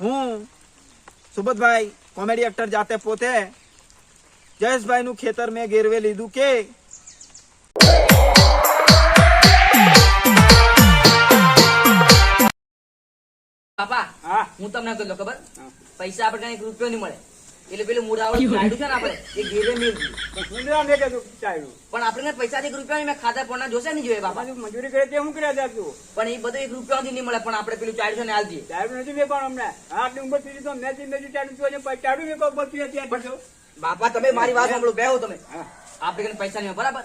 હું સુબતભાઈ comedy actor જાતે પોતે જયેશભાઈ નું ખેતર મેં ગેરવે લીધું કે? પાપા હું. તમને કહું ખબર? પૈસા આપણે કઈ રૂપિયો નહીં મળે. એટલે પેલું મૂળાવાળું ગાડું છે ને આપણે એ ઘેરે મેં કીધું પણ આપણે પૈસા એક રૂપિયા મેં ખાતા પણ જોશે નહીં જોઈએ બાપા. મજૂરી કરે તે હું કર્યા હતા પણ એ બધું એક રૂપિયા નહીં મળે પણ આપણે પેલું ચાલ્યું છે ને હાલ દઈએ નથી મેં પણ અમને આટલી ઉંમર સુધી તો મેં મેં ચાલ્યું તું અને મેં ત્યાં બાપા તમે મારી વાત સાંભળો બે તમે. હા. આપણે કને પૈસા નહીં બરાબર?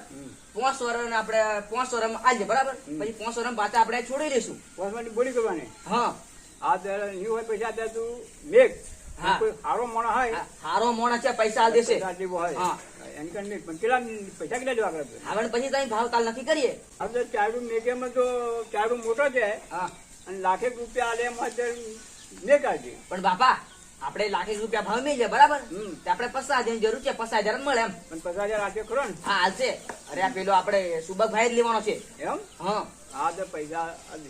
પાંચ વર્ષ આપણે પાંચ વર્ષ આલજે બરાબર? પછી પાંચ વર્ષ પાછા આપણે છોડી દઈશું. પોસવાની બોલી કરવાની. હા. આ દર નહીં હોય પૈસા તું મેઘ હા. હોય? હારો મોણ છે પૈસા દેશે. હોય. હા. એની નહીં. પણ કેટલા પૈસા કેટલા દેવા કરે હવે પછી તમે ભાવ તાલ નક્કી કરીએ. આ ચારું મેઘેમાં તો ચારું મોટો છે. અને લાખેક રૂપિયા આલે એમાં તો મેઘ પણ બાપા આપણે લાખ રૂપિયા ભાવ મેળવીએ બરાબર? હમ. આપણે પચાસ હજાર જરૂર છે પચાસ હજાર મળે એમ. પણ પચાસ હજાર આપે ખરો ને. હા હાલશે. અરે આ પેલો આપણે સુબકભાઈ જ લેવાનો છે. એમ? હા. આ તો પૈસા આપી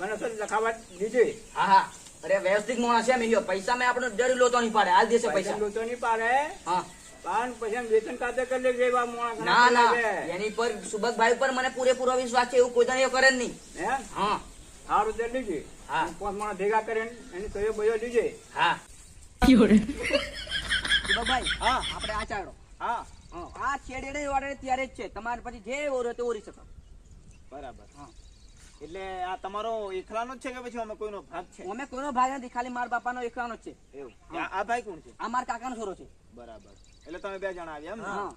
મને સર લખાવા દીધે હા હા. અરે વ્યવસ્થિત માણસ છે મેં પૈસા મેં આપણે જરૂર લોતો નહીં પાડે. હાલ દેશે પૈસા લોતો નહીં પાડે. હા. પણ પછી વેતન ખાતે કરી લેજે એવા માણસ ના ના. એની પર સુબકભાઈ પર મને પૂરેપૂરો વિશ્વાસ છે એવું કોઈ જણ કરે નહીં. હે? હા. સારું તે લીજે. હા. પાંચ માણસ ભેગા કરીને એની કયો બયો લીજે. હા. સુબકભાઈ હા. આપણે આ ચાડો હા. આ વાળે ત્યારે જ છે. તમારે પછી જે ઓરો તે ઓરી શકો. બરાબર. હા. એટલે આ તમારો એકલાનો જ છે કે પછી અમે કોઈનો ભાગ છે? અમે કોઈનો ભાગ નથી ખાલી મારા બાપાનો એકલાનો જ છે. એવું? આ ભાઈ કોણ છે? આ મારા કાકાનો છોરો છે. બરાબર. એટલે તમે બે જણા આવ્યા એમ હા.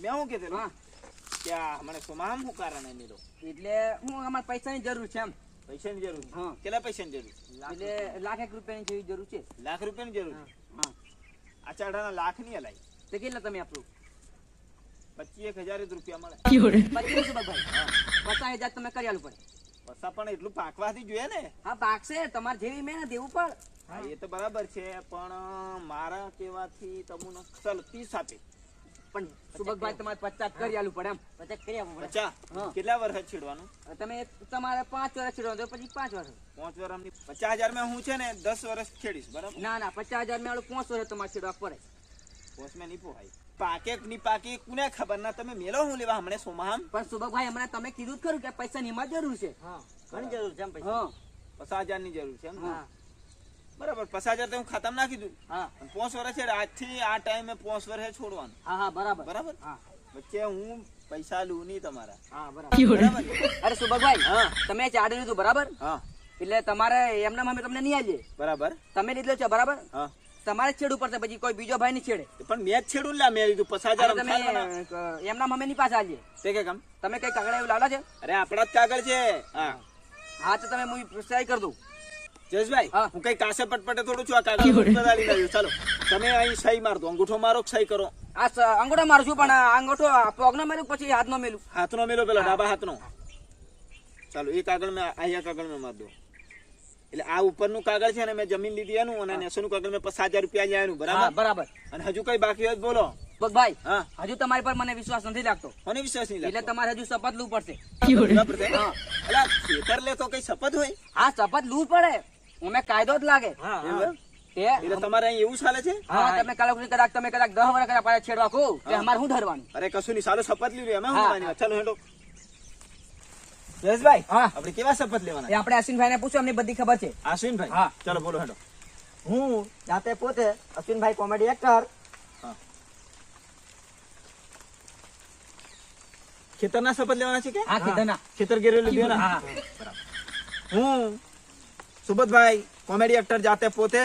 મેં શું કીધું હા. કે આ મને સુમામ શું કારણે લીધો એટલે હું અમારે પૈસાની જરૂર છે એમ. પૈસાની જરૂર? હા. કેટલા પૈસાની જરૂર? એટલે લાખ એક રૂપિયાની જેવી જરૂર છે. લાખ રૂપિયાની જરૂર છે? હા. આ ચાડાના લાખની અલાઈ તો કેટલા તમે આપણું પચીસ એક હજાર રૂપિયા મળે. પચીસ સુબકભાઈ પચાસ હજાર તમે કરી આલું પડે પૈસા પણ એટલું પાકવાથી જોઈએ ને? હા પાકશે. તમારે જેવી મેં દેવું પડે હા એ તો બરાબર છે પણ મારા કહેવાથી તમને ચાલ ત્રીસ આપે. પણ સુભગભાઈ તમારે પચાસ કરી આલું પડે એમ. પચાસ કરી આપવું પડે. પચાસ? કેટલા વર્ષ છેડવાનું? તમે તમારે પાંચ વર્ષ છેડવાનું તો પછી પાંચ વર્ષ. પાંચ વર્ષ પચાસ હજારમાં હું છે ને દસ વર્ષ છેડીશ બરાબર? ના ના પચાસ હજારમાં પાંચ વર્ષ તમારે છેડવા પડે. પાકે કોને ખબર? ના તમે મેલો હું લેવા હમણે સોમામ પણ સુબકભાઈ હમણાં તમે કીધું જ ખરું કે પૈસા ની જરૂર છે. ઘણી જરૂર છે એમ હા. પચાસ હજારની જરૂર છે એમ? હા. બરાબર પચાસ હજાર તો હું ખાતામાં નાખી દઉં. હા. પાંચ વર્ષ છે આજથી આ ટાઈમે પાંચ વર્ષે છોડવાનું. હા હા બરાબર. બરાબર? હા. વચ્ચે હું પૈસા લઉં નહીં તમારા. હા બરાબર. અરે સુબકભાઈ હા. તમે ચાડી લીધું બરાબર? હા. એટલે તમારે એમના મમ્મી તમને નહીં આવીએ? બરાબર. તમે લીધેલો છે બરાબર? હા. તમારે છેડવું પડશે પછી કોઈ બીજો ભાઈ ની છેડે. પણ મેં છેડું લા મેં લીધું પચાસ હજાર તમે એમના મમ્મી ની પાસે આવીએ. તે કે કામ? તમે કઈ કાગળ એવું લાવલા છે? અરે આપણા જ કાગળ છે. હા. હા તો તમે હું સહી કરી દઉં. જયેશભાઈ હું. કઈ કાસે પટપટે થોડું છું આ કાગળ બદલાડી લાવ્યો ચાલો તમે અહીં સહી માર દો અંગૂઠો મારો સહી કરો. આ અંગૂઠો મારું છું પણ આ અંગૂઠો પગનો મેલું પછી હાથનો મેલું? હાથનો મેલો પેલો ડાબા હાથનો. ચાલો એ કાગળ મેં અહીંયા કાગળ મેં માર દો. એટલે આ ઉપરનું કાગળ છે ને મેં જમીન લીધી એનું અને નેસોનું કાગળ મેં પચાસ હજાર રૂપિયા એનું બરાબર? બરાબર. અને હજુ કઈ બાકી હોય બોલો. ભાઈ હજુ તમારી પર મને વિશ્વાસ નથી લાગતો. મને વિશ્વાસ નહીં એટલે તમારે હજુ શપથ લવું પડશે. ખેતર લે તો કઈ શપથ હોય? હા શપથ લેવું પડે. અમે કાયદો જ લાગે. તમારે અહીં એવું ચાલે છે? હા તમે કલાક કદાચ તમે કદાચ દસ વર્ષ કદાચ પાછા છેડવા કહો અમારે શું ધરવાનું અરે કશું નહીં સારું શપથ લીધું એમાં હું. ચાલો હેડો. જયેશભાઈ હા. આપણે કેવા શપથ લેવાના? આપણે અશ્વિનભાઈ ને પૂછો એમની બધી ખબર છે. અશ્વિનભાઈ હા. ચલો બોલો હેડો. હું જાતે પોતે અશ્વિનભાઈ કોમેડી એક્ટર ખેતરના શપથ લેવાના છે કે? હા ખેતર ગેરેલું હા. હું સુબોધભાઈ કોમેડી એક્ટર જાતે પોતે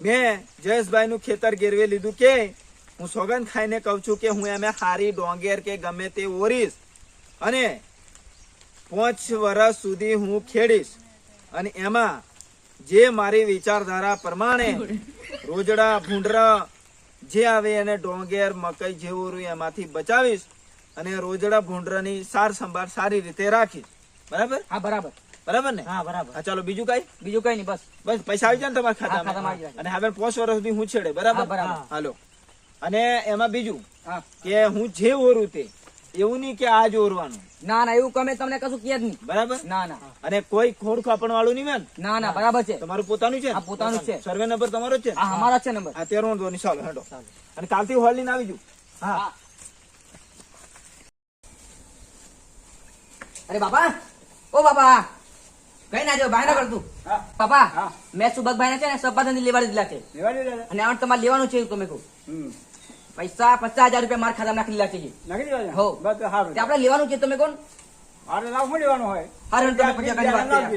મેં જયેશભાઈ નું ખેતર ગેરવે લીધું કે હું સોગંદ ખાઈને કહું છું કે હું એમ હારી ડોંગેર કે ગમે તે ઓરીશ. અને પાંચ વર્ષ સુધી હું ખેડીશ. અને એમાં જે મારી વિચારધારા પ્રમાણે રોજડા ભૂંડરા જે આવે એને ડોંગેર મકઈ જેવું એમાંથી બચાવીશ અને રોજડા ભૂંડરાની સાર સંભાળ સારી રીતે રાખીશ. બરાબર? હા બરાબર. બરાબર ને? હા બરાબર. ચાલો બીજું કઈ? બીજું કઈ નહીં બસ. બસ પૈસા આવી જાય ને તમારા ખાતામાં અને હવે પાંચ વર્ષ સુધી હું છેડે બરાબર? બરાબર. હાલો. અને એમાં બીજું હા. કે હું જે ઓરું તે એવું નહીં કે આ જોરવાનું ના ના એવું કમે તમને કશું કે જ નહીં. બરાબર? ના ના. અને કોઈ ખોડ ખાપણ વાળું નહીં મેન ના ના બરાબર છે. તમારું પોતાનું છે પોતાનું છે. સર્વે નંબર તમારો છે? અમારો છે નંબર. અત્યારે હું ચાલો હેડો. અને કાલથી હોલ લઈને આવી જુ હા. હા. અરે બાપા! ઓ બાપા! કઈ ના જો ભાઈ ના કરતું પાપા બાપા હા. મેં સુબકભાઈ ને છે ને સપાથી લેવા દીધા છે. અને આવડે તમારે લેવાનું છે એવું તમે કહું. પૈસા પચાસ હજાર રૂપિયા મારા ખાતામાં નાખી દીધા છે નાખી દીધા હો. બસ સારું આપણે લેવાનું છે તમે કોણ? મારે લેવાનું હોય? હારે તમે વાત.